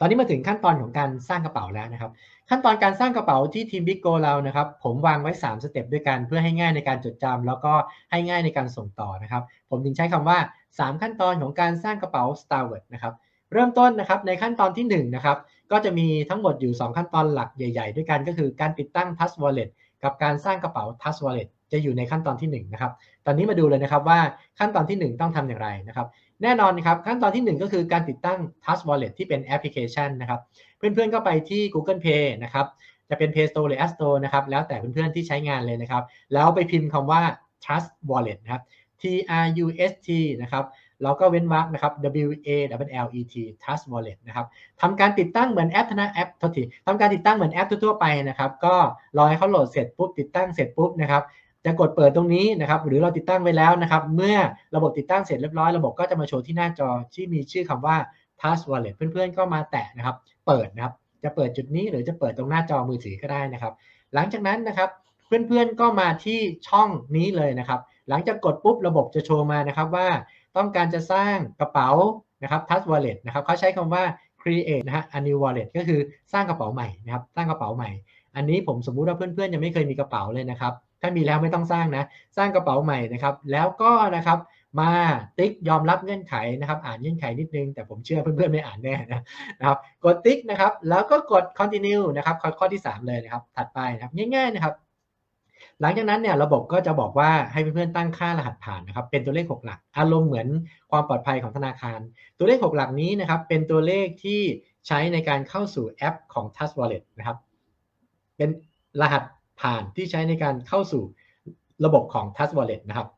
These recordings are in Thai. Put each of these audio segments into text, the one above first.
ตอนนี้มาถึงขั้นตอนของการสร้างกระเป๋าแล้วนะครับ ขั้นตอนการสร้างกระเป๋าที่ทีมบิ๊กโกเรานะครับ ผมวางไว้ 3 สเต็ปด้วยกันเพื่อให้ง่ายในการจดจำแล้วก็ให้ง่ายในการส่งต่อนะครับ ผมจึงใช้คำว่า 3 ขั้นตอนของการสร้างกระเป๋า Starward นะครับ เริ่มต้นนะครับในขั้นตอนที่1นะครับ ก็จะมีทั้งหมดอยู่ 2 ขั้นตอนหลักใหญ่ ๆ ด้วยกันก็คือการติดตั้ง Touch Wallet กับการสร้างกระเป๋า Touch Wallet จะอยู่ในขั้นตอนที่1นะครับตอนนี้มาดูเลยนะครับว่าขั้นตอนที่ 1 ต้องทำอย่างไรนะครับแน่นอนนะครับขั้นตอนที่ 1 ก็คือการติดตั้ง Touch Wallet ที่เป็นแอปพลิเคชันนะครับเพื่อนๆก็ไปที่ Google Play นะครับจะเป็น Play Store หรือ App Store นะครับแล้วแต่เพื่อนๆที่ใช้งานเลยนะครับแล้วไปพิมพ์คำว่า Trust Wallet นะครับ T R U S T นะครับแล้วก็เว้นวรรคนะครับ W A L E T Trust Wallet นะครับทำการติดตั้งเหมือนแอปธนาแอปทษทีทำการติดตั้งเหมือนแอปทั่วไปนะครับ ก็รอให้เขาโหลดเสร็จปุ๊บติดตั้งเสร็จปุ๊บนะครับ จะกดเปิดตรงนี้นะครับ หรือเราติดตั้งไว้แล้วนะครับ เมื่อระบบติดตั้งเสร็จเรียบร้อย ระบบก็จะมาโชว์ที่หน้าจอที่มีชื่อคำว่า Trust Wallet เพื่อนๆก็มาแตะนะครับ เปิดนะครับ จะเปิดจุดนี้หรือจะเปิดตรงหน้าจอมือถือก็ได้นะครับ หลังจากนั้นนะครับ เพื่อนๆก็มาที่ช่องนี้เลยนะครับ หลังจากกดปุ๊บระบบจะโชว์มานะครับว่า ต้องการจะสร้างกระเป๋านะครับ Touch Wallet นะครับเขาใช้คำว่า create นะฮะ a new wallet ก็คือสร้างกระเป๋าใหม่นะครับ สร้างกระเป๋าใหม่ อันนี้ผมสมมุติว่าเพื่อนๆยังไม่เคยมีกระเป๋าเลยนะครับ ถ้ามีแล้วไม่ต้องสร้างนะ สร้างกระเป๋าใหม่นะครับ แล้วก็นะครับมาติ๊กยอมรับเงื่อนไขนะครับ อ่านเงื่อนไขนิดนึง แต่ผมเชื่อเพื่อนๆไม่อ่านแน่นะครับ กดติ๊กนะครับ แล้วก็กด continue นะครับข้อที่ 3 เลยนะครับ ถัดไปนะครับง่ายๆนะครับ หลังจากนั้นเนี่ยระบบก็จะบอกว่าให้เพื่อนๆตั้งค่ารหัสผ่านนะครับ เป็นตัวเลข 6 หลัก อารมณ์เหมือนความปลอดภัยของธนาคาร ตัวเลข 6 หลักนี้นะครับ เป็นตัวเลขที่ใช้ในการเข้าสู่แอปของ Touch Wallet นะครับ เป็นรหัส ผ่านที่ใช้ในการเข้าสู่ระบบของ Touch Wallet นะครับ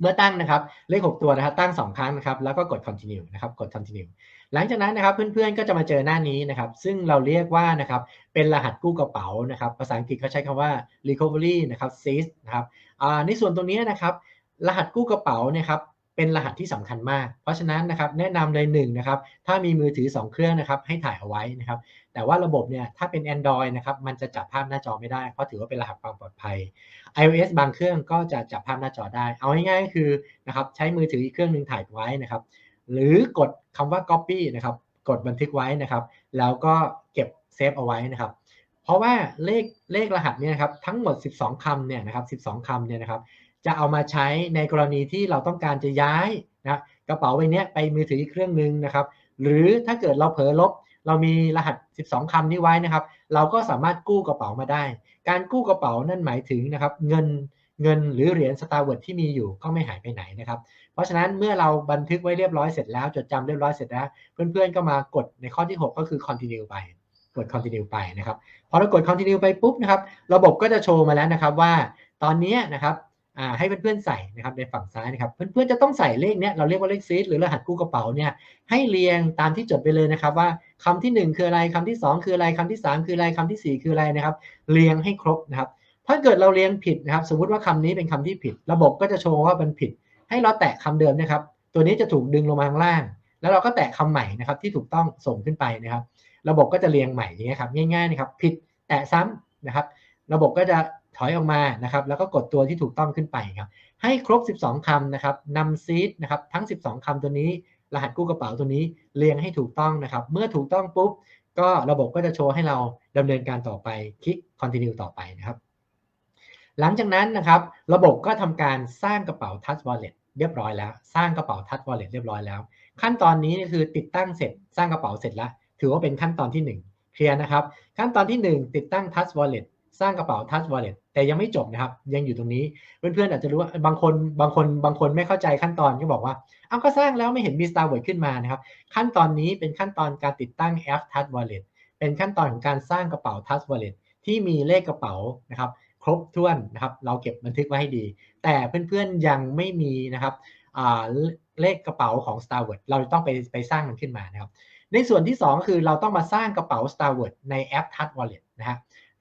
เมื่อตั้งนะครับเลข 6 ตัวนะครับตั้ง 2 ครั้งนะครับ แล้วก็กด continue นะครับกด continue หลังจากนั้นนะครับเพื่อนๆก็จะมาเจอหน้านี้นะครับ ซึ่งเราเรียกว่านะครับเป็นรหัสกู้กระเป๋านะครับ ภาษาอังกฤษเขาใช้คำว่า recovery นะครับ s e i z นะครับในส่วนตรงนี้นะครับ รหัสกู้กระเป๋าเนี่ยครับเป็นรหัสที่สำคัญมาก เพราะฉะนั้นนะครับแนะนำเลยหนึ่งนะครับ ถ้ามีมือถือ 2 เครื่องนะครับ ให้ถ่ายเอาไว้นะครับ แต่ว่าระบบเนี่ยถ้าเป็น Android นะครับมันจะจับภาพหน้าจอไม่ได้ เพราะถือว่าเป็นรหัสความปลอดภัย iOS บางเครื่องก็จะจับภาพหน้าจอได้ เอาง่ายๆคือนะครับใช้มือถืออีกเครื่องหนึ่งถ่ายไว้นะครับ หรือกดคำว่า copy นะครับกดบันทึกไว้นะครับ แล้วก็เก็บเซฟเอาไว้นะครับ เพราะว่าเลขเลขรหัสเนี่ยนะครับทั้งหมด 12คำเนี่ยนะครับ12คำเนี่ยนะครับจะเอามาใช้ในกรณีที่เราต้องการจะย้ายนะกระเป๋าใบนี้ไปมือถืออีกเครื่องหนึ่งนะครับ หรือถ้าเกิดเราเผลอลบ เรามีรหัส 12คำนี้ไว้นะครับ เราก็สามารถกู้กระเป๋ามาได้ การกู้กระเป๋านั่นหมายถึงนะครับเงินเงินหรือเหรียญสตาร์เวิร์ดที่มีอยู่ก็ไม่หายไปไหนนะครับ เพราะฉะนั้นเมื่อเราบันทึกไว้เรียบร้อยเสร็จแล้ว จดจำเรียบร้อยเสร็จแล้ว เพื่อนๆก็มากดในข้อที่ 6 ก็คือ continue ไป กด continue ไปนะครับ พอเรากด continue ไปปุ๊บนะครับ ระบบก็จะโชว์มาแล้วนะครับว่า ตอนนี้นะครับ ให้เพื่อนๆใส่นะครับในฝั่งซ้ายนะครับ เพื่อนๆจะต้องใส่เลขเนี้ยเราเรียกว่าเลขซีดหรือรหัสกู้กระเป๋าเนี่ยให้เรียงตามที่จดไปเลยนะครับ ว่าคำที่ 1 คืออะไรคำที่ 2 คืออะไรคำที่ 3 คืออะไรคำที่ 4 คืออะไรนะครับ เรียงให้ครบนะครับ ถ้าเกิดเราเรียงผิดนะครับ สมมติว่าคำนี้เป็นคำที่ผิด ระบบก็จะโชว์ว่ามันผิด ให้เราแตะคำเดิมนะครับ ตัวนี้จะถูกดึงลงมาข้างล่าง แล้วเราก็แตะคำใหม่นะครับ ที่ถูกต้องส่งขึ้นไปนะครับ ระบบก็จะเรียงใหม่อย่างเงี้ยครับง่ายๆนะครับผิดแตะซ้ำนะครับ ระบบก็จะ ถอยออกมานะครับ แล้วก็กดตัวที่ถูกต้องขึ้นไปครับ ให้ครบ 12คำนะครับนำซีดนะครับทั้ง 12คำตัวนี้ รหัสกู้กระเป๋าตัวนี้เรียงให้ถูกต้องนะครับ เมื่อถูกต้องปุ๊บ ก็ระบบก็จะโชว์ให้เราดำเนินการต่อไปคลิก continue ต่อไปนะครับ หลังจากนั้นนะครับ ระบบก็ทำการสร้างกระเป๋า touch wallet เรียบร้อยแล้ว สร้างกระเป๋า touch wallet เรียบร้อยแล้ว ขั้นตอนนี้คือติดตั้งเสร็จ สร้างกระเป๋าเสร็จแล้ว ถือว่าเป็นขั้นตอนที่1เคลียร์นะครับ ขั้นตอนที่ 1 ติดตั้ง touch wallet สร้างกระเป๋า touch wallet แต่ยังไม่จบนะครับ ยังอยู่ตรงนี้ เพื่อนๆอาจจะรู้ว่าบางคนบางคนบางคนไม่เข้าใจขั้นตอนก็บอกว่าเอาก็สร้างแล้วไม่เห็นมี Star Word ขึ้นมานะครับ ขั้นตอนนี้เป็นขั้นตอนการติดตั้งแอป touch wallet เป็นขั้นตอนของการสร้างกระเป๋า touch wallet ที่มีเลขกระเป๋านะครับครบถ้วนนะครับ เราเก็บบันทึกไว้ให้ดี แต่เพื่อนๆยังไม่มีนะครับเลขกระเป๋าของ Star Word เราต้องไปไปสร้างมันขึ้นมานะครับในส่วนที่ 2 คือเราต้องมาสร้างกระเป๋า Star Word ในแอป touch wallet นะฮะ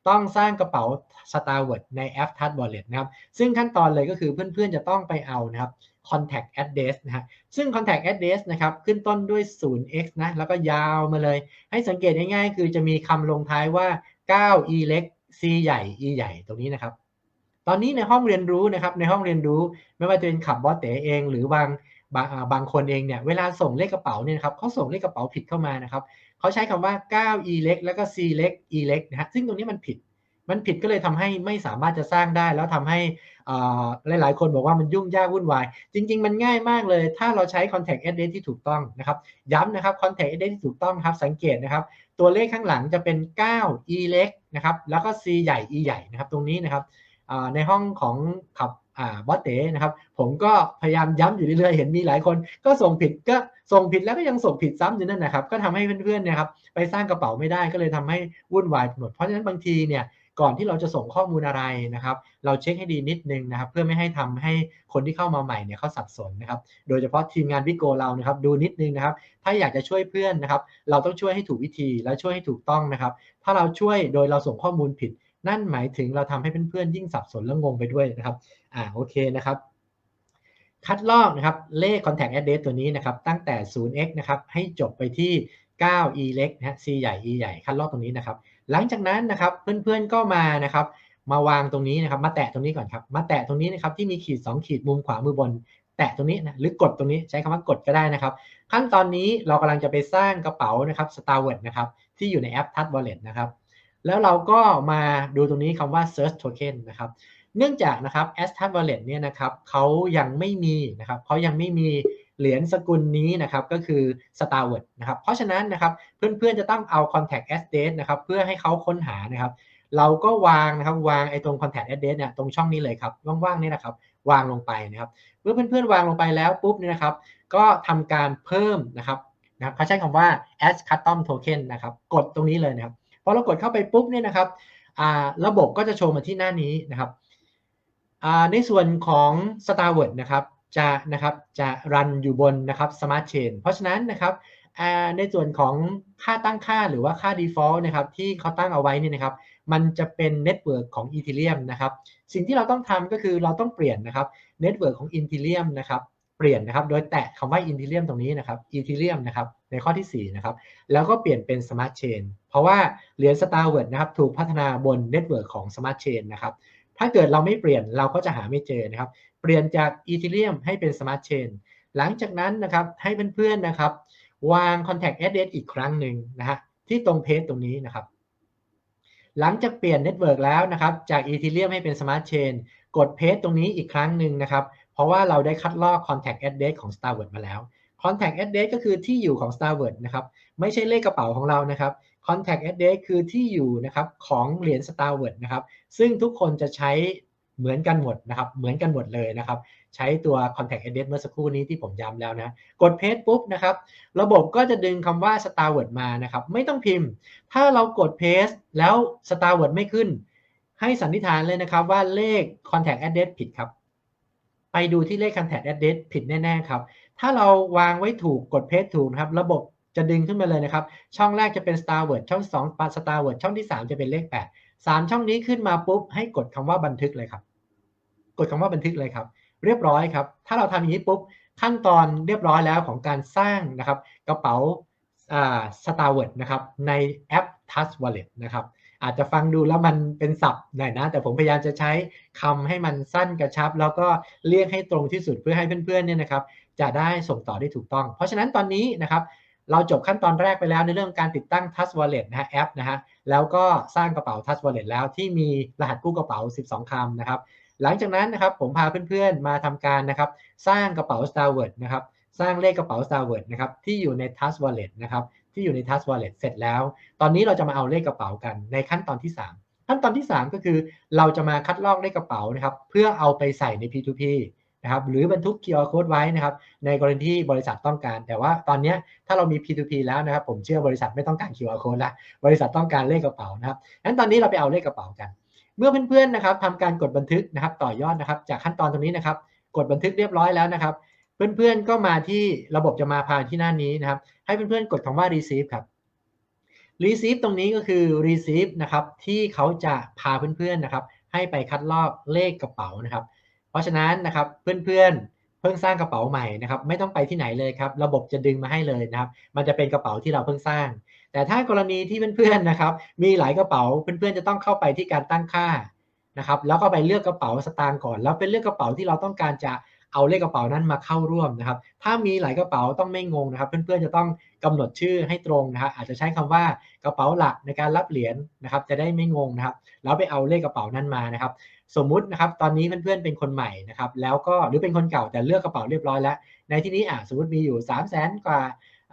ต้องสร้างกระเป๋า Star Word ในแอป Touch Wallet นะครับซึ่งขั้นตอนเลยก็คือเพื่อนๆจะต้องไปเอานะครับ contact address นะฮะซึ่ง contact address นะครับขึ้นต้นด้วย 0x นะแล้วก็ยาวมาเลย ให้สังเกตง่ายๆ คือจะมีคำลงท้ายว่า 9e เล็ก c ใหญ่ e ใหญ่ตรงนี้นะครับ ตอนนี้ในห้องเรียนรู้นะครับในห้องเรียนรู้ไม่ว่าจะเป็นขับบอสเต๋เอง หรือบาง บางบางคนเองเนี่ยเวลาส่งเลขกระเป๋าเนี่ยครับเขาส่งเลขกระเป๋าผิดเข้ามานะครับเขาใช้คำว่า 9 e เล็กแล้วก็ c เล็ก e เล็กนะฮะซึ่งตรงนี้มันผิด มันผิดก็เลยทำให้ไม่สามารถจะสร้างได้ แล้วทำให้หลาย ๆ คนบอกว่ามันยุ่งยากวุ่นวาย จริง ๆ มันง่ายมากเลย ถ้าเราใช้ contact address ที่ถูกต้องนะครับย้ำนะครับ contact address ที่ถูกต้องครับสังเกตนะครับ ตัวเลขข้างหลังจะเป็น 9 e เล็กนะครับแล้วก็ c ใหญ่ e ใหญ่นะครับตรงนี้นะครับในห้องของขับ บอสเตนะครับ ผมก็พยายามย้ำอยู่เรื่อยๆ เห็นมีหลายคน ก็ส่งผิดก็ส่งผิดแล้วก็ยังส่งผิดซ้ำอยู่นั่นนะครับ ก็ทำให้เพื่อนๆนะครับ ไปสร้างกระเป๋าไม่ได้ก็เลยทำให้วุ่นวายหมดเพราะฉะนั้นบางทีเนี่ยก่อนที่เราจะส่งข้อมูลอะไรนะครับ เราเช็คให้ดีนิดนึงนะครับ เพื่อไม่ให้ทำให้คนที่เข้ามาใหม่เนี่ยเขาสับสนนะครับ โดยเฉพาะทีมงานวิโกเรานะครับ ดูนิดนึงนะครับ ถ้าอยากจะช่วยเพื่อนนะครับ เราต้องช่วยให้ถูกวิธีและช่วยให้ถูกต้องนะครับ ถ้าเราช่วยโดยเราส่งข้อมูลผิด นั่นหมายถึงเราทำให้เพื่อนๆยิ่งสับสนและงงไปด้วยนะครับอ่าโอเคนะครับ คัดลอกนะครับเลข contact address ตัวนี้นะครับตั้งแต่ 0x นะครับให้จบไปที่ 9e เล็กนะฮะ c ใหญ่ e ใหญ่คัดลอกตรงนี้นะครับ หลังจากนั้นนะครับเพื่อนๆก็มานะครับมาวางตรงนี้นะครับ มาแตะตรงนี้ก่อนครับ มาแตะตรงนี้นะครับที่มีขีด 2 ขีดมุมขวามือบน แตะตรงนี้นะหรือกดตรงนี้ใช้คำว่ากดก็ได้นะครับ ขั้นตอนนี้เรากำลังจะไปสร้างกระเป๋านะครับ Star w o r d นะครับที่อยู่ในแอป Touch Wallet นะครับ แล้วเราก็มาดูตรงนี้คำว่า Search Token นะครับ เนื่องจากนะครับ a s t a t Wallet เนี่ยนะครับเขายังไม่มีนะครับเขายังไม่มีเหรียญสกุลนี้นะครับก็คือ Star w o r d นะครับเพราะฉะนั้นนะครับเพื่อนๆจะต้องเอา contact address นะครับเพื่อให้เขาค้นหานะครับ เราก็วางนะครับวางไอ้ตรง contact address เนี่ยตรงช่องนี้เลยครับว่างๆนี่นะครับวางลงไปนะครับเมื่อเพื่อนๆวางลงไปแล้วปุ๊บเนี่ยนะครับ ก็ทำการเพิ่มนะครับนะครับเขาใช้คำว่า add custom token นะครับ กดตรงนี้เลยนะครับ อเรากดเข้าไปปุ๊บเนี่ยนะครับระบบก็จะโชว์มาที่หน้านี้นะครับในส่วนของ Star w o r d นะครับจะนะครับจะรันอยู่บนนะครับ Smart Chain เพราะฉะนั้นนะครับในส่วนของค่าตั้งค่าหรือว่าค่า default นะครับที่เขาตั้งเอาไว้นี่นะครับ มันจะเป็นเน็ตเวิร์กของ Ethereum นะครับ สิ่งที่เราต้องทำก็คือเราต้องเปลี่ยนนะครับเน็ตเวิร์กของ Ethereum นะครับ เปลี่ยนนะครับ โดยแตะคำว่า Ethereum ตรงนี้นะครับ Ethereum นะครับในข้อที่4นะครับแล้วก็เปลี่ยนเป็น Smart Chain เพราะว่าเหรียญ Star w o r d นะครับถูกพัฒนาบนเน็ตเวิร์กของ Smart Chain นะครับถ้าเกิดเราไม่เปลี่ยนเราก็จะหาไม่เจอนะครับ เปลี่ยนจาก Ethereum ให้เป็น Smart Chain หลังจากนั้นนะครับให้เพื่อนๆนะครับ วาง Contact Address อีกครั้งหนึ่งนะฮะที่ตรงเพจตรงนี้นะครับ หลังจากเปลี่ยนเน็ตเวิร์กแล้วนะครับ จาก Ethereum ให้เป็น Smart Chain กดเพจตรงนี้อีกครั้งหนึ่งนะครับ เพราะว่าเราได้คัดลอก Contact Address ของ Starward มาแล้ว Contact Address ก็คือที่อยู่ของ Starward นะครับ ไม่ใช่เลขกระเป๋าของเรานะครับ Contact Address คือที่อยู่นะครับของเหรียญ Starward นะครับ ซึ่งทุกคนจะใช้เหมือนกันหมดนะครับ เหมือนกันหมดเลยนะครับ ใช้ตัว contact address เมื่อสักครู่นี้ที่ผมย้ำแล้วนะ กดเพจปุ๊บนะครับ ระบบก็จะดึงคำว่า star word มานะครับ ไม่ต้องพิมพ์ ถ้าเรากดเพจแล้ว star word ไม่ขึ้น ให้สันนิษฐานเลยนะครับว่าเลข contact address ผิดครับ ไปดูที่เลข contact address ผิดแน่ๆครับ ถ้าเราวางไว้ถูกกดเพจถูกนะครับ ระบบจะดึงขึ้นมาเลยนะครับ ช่องแรกจะเป็น star word ช่อง2 star word ช่องที่ 3 จะเป็นเลข 8 3 ช่องนี้ขึ้นมาปุ๊บให้กดคำว่าบันทึกเลยครับ กดคำว่าบันทึกเลยครับ เรียบร้อยครับ ถ้าเราทำอย่างนี้ปุ๊บขั้นตอนเรียบร้อยแล้วของการสร้างนะครับกระเป๋าสตาร์เวิร์ดนะครับในแอป Touch Wallet นะครับอาจจะฟังดูแล้วมันเป็นศัพท์หน่อยนะ แต่ผมพยายามจะใช้คำให้มันสั้นกระชับ แล้วก็เรียกให้ตรงที่สุดเพื่อให้เพื่อนๆเนี่ยนะครับจะได้ส่งต่อได้ถูกต้อง เพราะฉะนั้นตอนนี้นะครับเราจบขั้นตอนแรกไปแล้วในเรื่องการติดตั้ง Touch Wallet นะฮะแอปนะฮะแล้วก็สร้างกระเป๋า Touch Wallet แล้วที่มีรหัสกู้กระเป๋า 12 คำนะครับ หลังจากนั้นนะครับผมพาเพื่อนๆมาทำการนะครับสร้างกระเป๋า Star w o r d นะครับสร้างเลขกระเป๋า Star w o r d นะครับที่อยู่ใน Touch Wallet นะครับที่อยู่ใน Touch Wallet เสร็จแล้ว ตอนนี้เราจะมาเอาเลขกระเป๋ากันในขั้นตอนที่ 3 ขั้นตอนที่ 3 ก็คือเราจะมาคัดลอกเลขกระเป๋านะครับเพื่อเอาไปใส่ใน P2P นะครับหรือบรรทุก QR code ไว้นะครับในกรณีที่บริษัทต้องการ แต่ว่าตอนนี้ถ้าเรามี P2P แล้วนะครับผมเชื่อบริษัทไม่ต้องการ QR code ล้วบริษัทต้องการเลขกระเป๋านะครับงั้นตอนนี้เราไปเอาเลขกระเป๋ากัน เมื่อเพื่อนๆนะครับทำการกดบันทึกนะครับ ต่อยอดนะครับ จากขั้นตอนตรงนี้นะครับ กดบันทึกเรียบร้อยแล้วนะครับ เพื่อนๆก็มาที่ระบบจะมาพาที่หน้านี้นะครับ ให้เพื่อนๆกดคำว่า receive ครับ receive ตรงนี้ก็คือ receive นะครับที่เขาจะพาเพื่อนๆนะครับ ให้ไปคัดลอกเลขกระเป๋านะครับ เพราะฉะนั้นนะครับเพื่อนๆเพิ่งสร้างกระเป๋าใหม่นะครับ ไม่ต้องไปที่ไหนเลยครับ ระบบจะดึงมาให้เลยนะครับ มันจะเป็นกระเป๋าที่เราเพิ่งสร้าง แต่ถ้ากรณีที่เพื่อนๆนะครับ มีหลายกระเป๋าเพื่อนๆจะต้องเข้าไปที่การตั้งค่านะครับ แล้วก็ไปเลือกกระเป๋าสตางค์ก่อน แล้วเป็นเลือกกระเป๋าที่เราต้องการจะเอาเลขกระเป๋านั้นมาเข้าร่วมนะครับ ถ้ามีหลายกระเป๋าต้องไม่งงนะครับ เพื่อนๆจะต้องกำหนดชื่อให้ตรงนะครับ อาจจะใช้คำว่ากระเป๋าหลักในการรับเหรียญนะครับ จะได้ไม่งงนะครับ แล้วไปเอาเลขกระเป๋านั้นมานะครับ สมมุตินะครับ ตอนนี้เพื่อนๆเป็นคนใหม่นะครับ แล้วก็หรือเป็นคนเก่าแต่เลือกกระเป๋าเรียบร้อยแล้ว ในที่นี้อะสมมติมีอยู่ 3 0 0แสนกว่า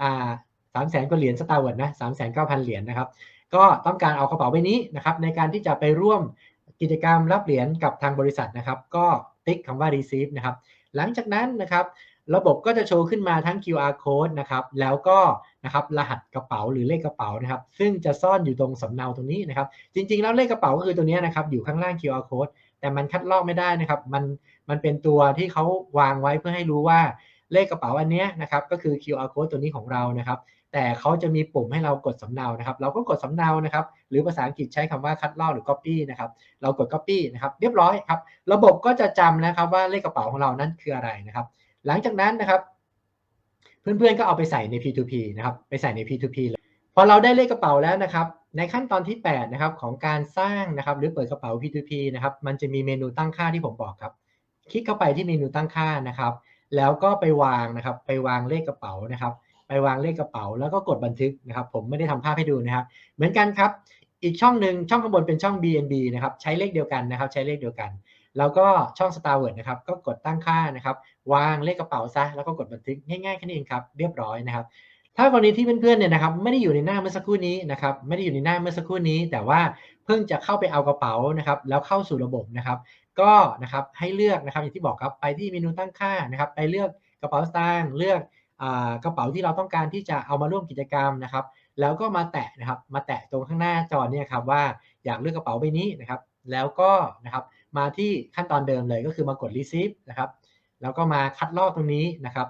อ่า สามแสนกว่าเหรียญสตาร์เวิร์ดนะสามแสนเก้าพันเหรียญนะครับ ก็ต้องการเอากระเป๋าใบนี้นะครับในการที่จะไปร่วมกิจกรรมรับเหรียญกับทางบริษัทนะครับ ก็ติ๊กคำว่า receive นะครับ หลังจากนั้นนะครับระบบก็จะโชว์ขึ้นมาทั้ง QR code นะครับแล้วก็นะครับรหัสกระเป๋าหรือเลขกระเป๋านะครับ ซึ่งจะซ่อนอยู่ตรงสำเนาตรงนี้นะครับ จริง ๆ แล้วเลขกระเป๋าก็คือตัวนี้นะครับอยู่ข้างล่าง QR code แต่มันคัดลอกไม่ได้นะครับ มันมันเป็นตัวที่เขาวางไว้เพื่อให้รู้ว่า เลขกระเป๋าอันนี้นะครับก็คือ QR code ตัวนี้ของเรานะครับ แต่เขาจะมีปุ่มให้เรากดสำเนานะครับ เราก็กดสำเนานะครับ หรือภาษาอังกฤษใช้คำว่าคัดลอกหรือ copy นะครับ เรากด copy นะครับ เรียบร้อยครับ ระบบก็จะจำนะครับว่าเลขกระเป๋าของเรานั้นคืออะไรนะครับ หลังจากนั้นนะครับ เพื่อนๆก็เอาไปใส่ใน P2P นะครับไปใส่ใน P2P เลยพอเราได้เลขกระเป๋าแล้วนะครับในขั้นตอนที่8นะครับของการสร้างนะครับหรือเปิดกระเป๋า P2P นะครับมันจะมีเมนูตั้งค่าที่ผมบอกครับ คลิกเข้าไปที่เมนูตั้งค่านะครับ แล้วก็ไปวางนะครับ ไปวางเลขกระเป๋านะครับ ไปวางเลขกระเป๋า แล้วก็กดบันทึกนะครับ ผมไม่ได้ทำภาพให้ดูนะครับ เหมือนกันครับ อีกช่องหนึ่งช่องข้างบนเป็นช่อง BNB นะครับ ใช้เลขเดียวกันนะครับ ใช้เลขเดียวกัน แล้วก็ช่อง Star w o r d นะครับ ก็กดตั้งค่านะครับ วางเลขกระเป๋าซะ แล้วก็กดบันทึกง่ายๆแค่นี้เองครับ เรียบร้อยนะครับ ถ้ากรณีที่เพื่อนๆเนี่ยนะครับ ไม่ได้อยู่ในหน้าเมื่อสักครู่นี้นะครับ ไม่ได้อยู่ในหน้าเมื่อสักครู่นี้ แต่ว่า เพิ่งจะเข้าไปเอากระเป๋านะครับ แล้วเข้าสู่ระบบนะครับ ก็นะครับให้เลือกนะครับอย่างที่บอกครับไปที่เมนูตั้งค่านะครับ ไปเลือกกระเป๋าสตางค์เลือกกระเป๋าที่เราต้องการที่จะเอามาร่วมกิจกรรมนะครับ แล้วก็มาแตะนะครับ มาแตะตรงข้างหน้าจอเนี่ยครับว่าอยากเลือกกระเป๋าใบนี้นะครับ แล้วก็นะครับมาที่ขั้นตอนเดิมเลยก็คือมากด receive นะครับ แล้วก็มาคัดลอกตรงนี้นะครับ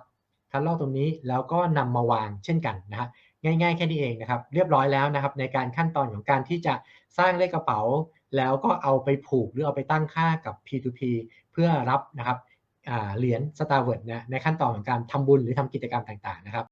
คัดลอกตรงนี้แล้วก็นำมาวางเช่นกันนะฮะ ง่าย ๆ แค่นี้เองนะครับ เรียบร้อยแล้วนะครับ ในการขั้นตอนของการที่จะสร้างเลขกระเป๋า แล้วก็เอาไปผูกหรือเอาไปตั้งค่ากับ P2P เพื่อรับนะครับเหรียญ Star w o r d นะในขั้นตอนของการทำบุญหรือทำกิจกรรมต่างๆนะครับ